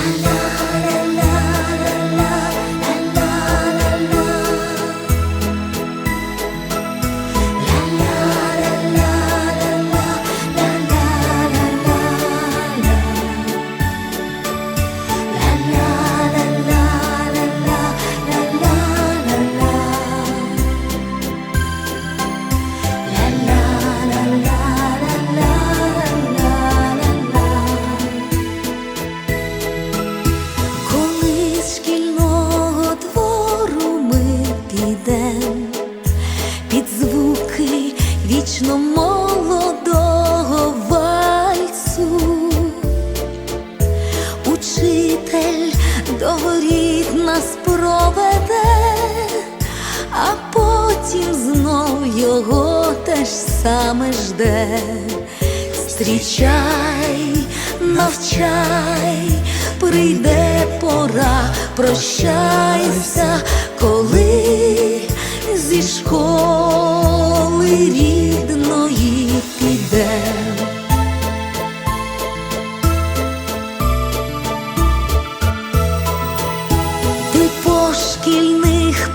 Stand up. До воріт нас проведе, а потім знов його те ж саме жде. Зустрічай, навчай, прийде пора, прощайся,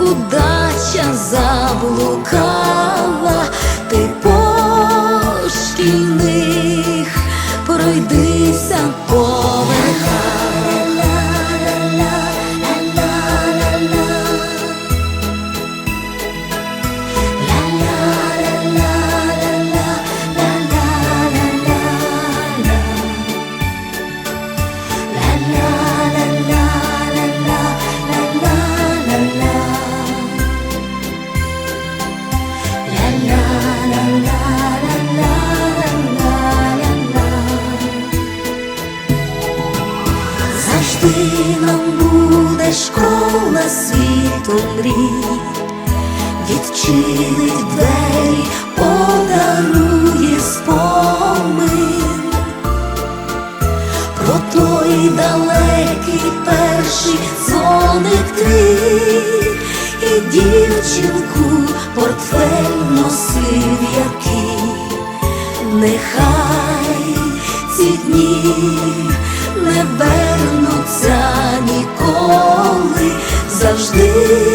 удача заблукала, Завжди нам буде школа світу мрій, відчинить двері, подарує спомин про той далекий перший дзвоник твій і дівчинку портфель носив який. Нехай ці дні stay.